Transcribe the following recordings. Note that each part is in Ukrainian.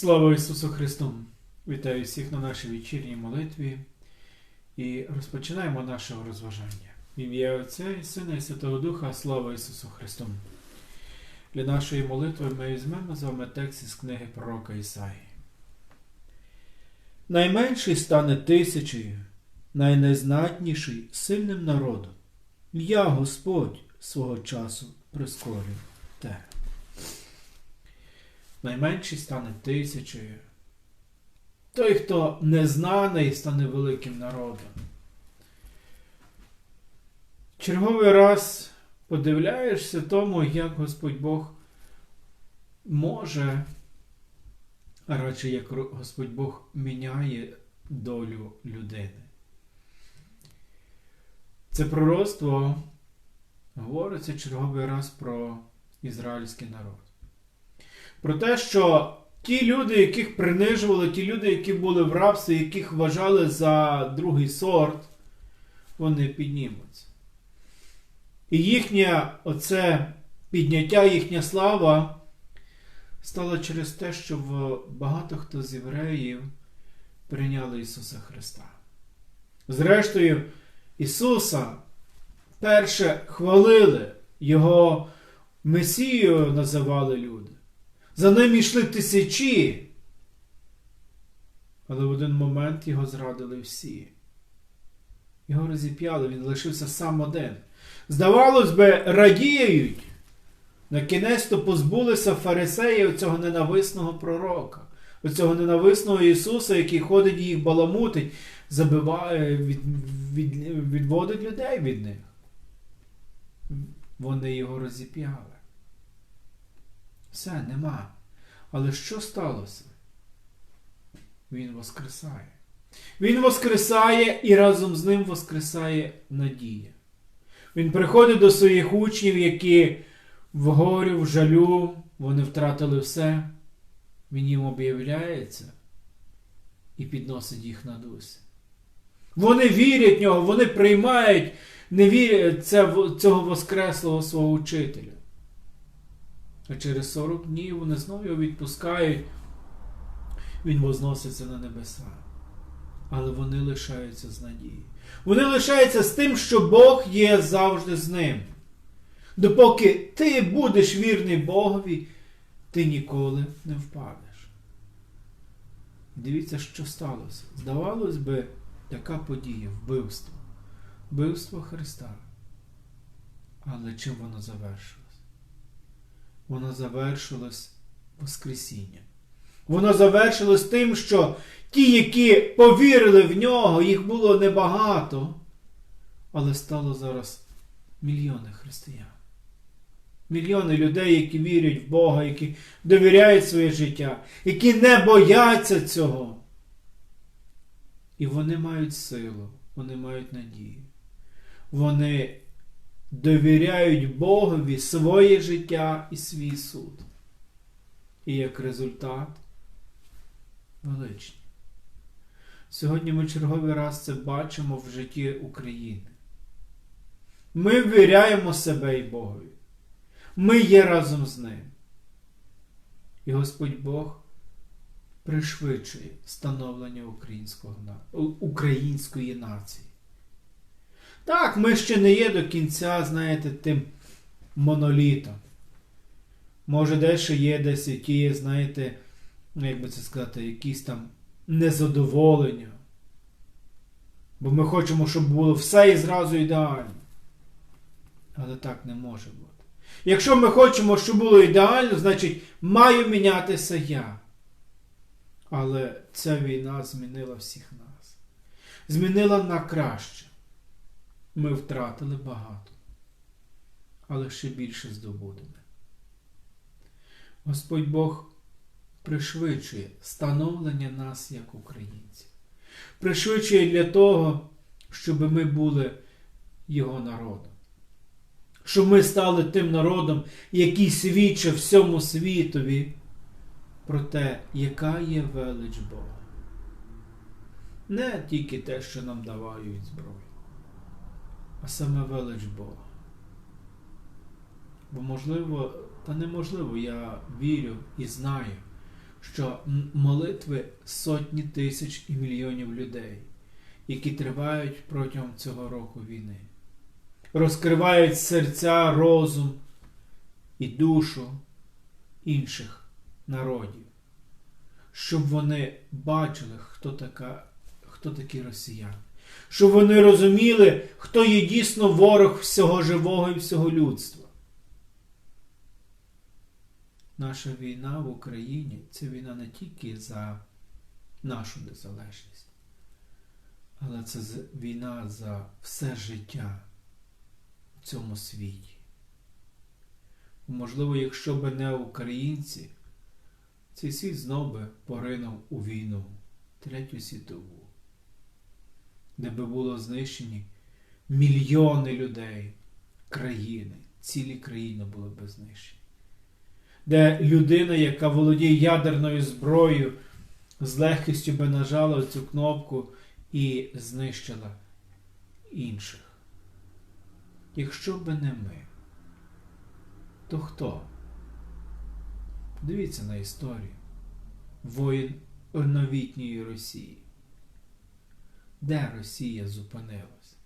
Слава Ісусу Христу! Вітаю всіх на нашій вечірній молитві і розпочинаємо нашого розважання. В ім'я Отця і Сина і Святого Духа, слава Ісусу Христу! Для нашої молитви ми візьмемо з вами текст із книги пророка Ісаї. Найменший стане тисячею, найнезнатніший сильним народом. Я, Господь, свого часу прискорю те. Найменший стане тисячею. Той, хто незнаний, стане великим народом. Черговий раз подивляєшся тому, як Господь Бог може, а радше як Господь Бог міняє долю людини. Це пророцтво говориться черговий раз про ізраїльський народ. Про те, що ті люди, яких принижували, ті люди, які були в рабстві, яких вважали за другий сорт, вони піднімуться. І їхнє оце підняття, їхня слава стала через те, що багато хто з євреїв прийняли Ісуса Христа. Зрештою, Ісуса перше хвалили, Його Месією називали люди. За ним йшли тисячі. Але в один момент його зрадили всі. Його розіп'яли, він лишився сам один. Здавалось би, радіють. На кінець то позбулися фарисеїв цього ненависного пророка, оцього ненависного Ісуса, який ходить і їх баламутить, забиває, від, від, відводить людей від них. Вони його розіп'яли. Все, нема. Але що сталося? Він воскресає. Він воскресає і разом з ним воскресає надія. Він приходить до своїх учнів, які в горі, в жалю, вони втратили все. Він їм об'являється і підносить їх на дусі. Вони вірять в нього, вони приймають не вірять цього воскреслого свого учителя. А через 40 днів вони знову його відпускають, він возноситься на небеса. Але вони лишаються з надією. Вони лишаються з тим, що Бог є завжди з ним. Допоки ти будеш вірний Богові, ти ніколи не впадеш. Дивіться, що сталося. Здавалось би, така подія вбивство. Вбивство Христа. Але чим воно завершилось? Воно завершилось Воскресінням. Воно завершилось тим, що ті, які повірили в нього, їх було небагато, але стало зараз мільйони християн. Мільйони людей, які вірять в Бога, які довіряють своє життя, які не бояться цього. І вони мають силу, вони мають надію. Вони довіряють Богові своє життя і свій суд. І як результат величні. Сьогодні ми черговий раз це бачимо в житті України. Ми ввіряємо себе і Богові. Ми є разом з ним. І Господь Бог пришвидшує становлення українського, української нації. Так, ми ще не є до кінця, знаєте, тим монолітом. Може, дещо є десь які, знаєте, ну, як би це сказати, якісь там незадоволення. Бо ми хочемо, щоб було все і зразу ідеально. Але так не може бути. Якщо ми хочемо, щоб було ідеально, значить маю мінятися я. Але ця війна змінила всіх нас. Змінила на краще. Ми втратили багато, але ще більше здобудемо. Господь Бог пришвидшує становлення нас як українців. Пришвидшує для того, щоб ми були Його народом. Щоб ми стали тим народом, який свідчив всьому світові про те, яка є велич Бога. Не тільки те, що нам давають зброю а саме велич Бога. Бо можливо, та неможливо, я вірю і знаю, що молитви сотні тисяч і мільйонів людей, які тривають протягом цього року війни, розкривають серця, розум і душу інших народів, щоб вони бачили, хто, така, хто такі росіяни, щоб вони розуміли, хто є дійсно ворог всього живого і всього людства. Наша війна в Україні це війна не тільки за нашу незалежність, але це війна за все життя в цьому світі. Можливо, якщо б не українці, цей світ знов би поринув у війну, третю світову, де би було знищені мільйони людей, країни, цілі країни були б знищені. Де людина, яка володіє ядерною зброєю, з легкістю би нажала цю кнопку і знищила інших. Якщо б не ми, то хто? Дивіться на історію. Воїн новітньої Росії. Де Росія зупинилась?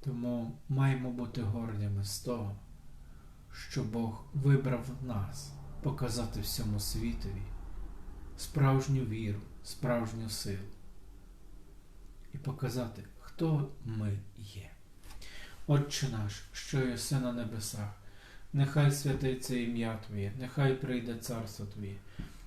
Тому маємо бути гордими з того, що Бог вибрав нас показати всьому світові справжню віру, справжню силу і показати, хто ми є. Отче наш, що єси на небесах, нехай святиться ім'я Твоє, нехай прийде царство Твоє,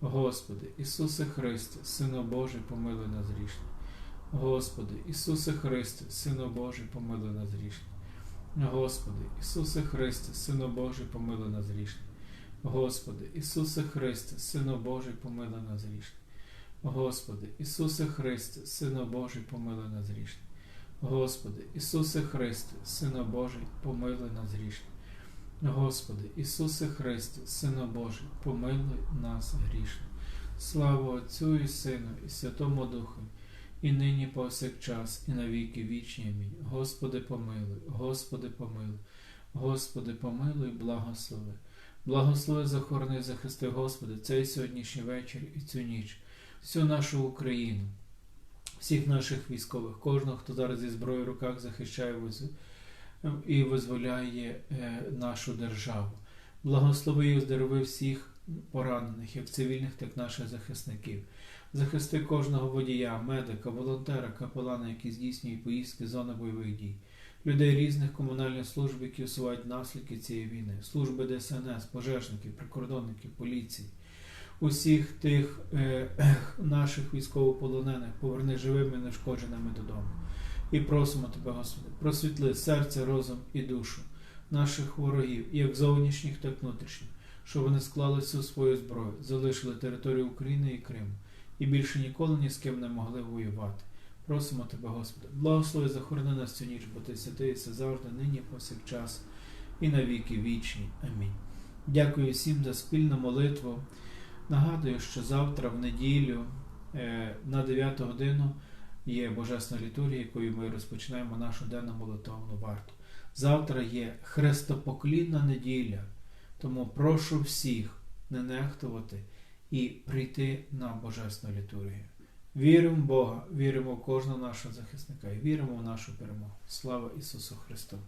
Господи, Ісусе Христе, Сино Божий, помилуй нас грішних. Господи, Ісусе Христе, Сино Божий, помилуй нас грішних. Господи, Ісусе Христе, Сино Божий, помилуй нас грішних. Господи, Ісусе Христе, Сино Божий, помилуй нас грішних. Господи, Ісусе Христе, Сино Божий, помилуй нас грішних. Господи, Ісусе Христе, Сино Божий, помилуй нас грішних. Господи, Ісусе Христе, Сино Божий, помилуй нас грішних. Слава Отцю і Сину, і Святому Духу, і нині повсякчас, і на віки вічні. Амінь. Господи, помилуй, Господи, помилуй, Господи, помилуй, благослови. Благослови, захорони, захисти, Господи, цей сьогоднішній вечір і цю ніч, всю нашу Україну, всіх наших військових, кожного, хто зараз зі зброєю в руках захищає і визволяє е, нашу державу. Благослови і оздорови всіх поранених, як цивільних, так і наших захисників. Захисти кожного водія, медика, волонтера, капелана, які здійснюють поїздки з зони бойових дій, людей різних комунальних служб, які усувають наслідки цієї війни, служби ДСНС, пожежників, прикордонників, поліції, усіх тих е, наших військовополонених поверни живими і нешкодженими додому. І просимо Тебе, Господи, просвітли серце, розум і душу наших ворогів, як зовнішніх, так і внутрішніх, щоб вони склали всю свою зброю, залишили територію України і Криму і більше ніколи ні з ким не могли воювати. Просимо Тебе, Господи, благослови захорони нас цю ніч, бо Ти святий завжди, нині, повсякчас і на віки вічні. Амінь. Дякую всім за спільну молитву. Нагадую, що завтра, в неділю, е, на 9 годину є Божесна літургія, якою ми розпочинаємо нашу денну молитовну варту. Завтра є хрестопоклінна неділя, тому прошу всіх не нехтувати і прийти на Божесну літургію. Віримо в Бога, віримо в кожного нашого захисника і віримо в нашу перемогу. Слава Ісусу Христу!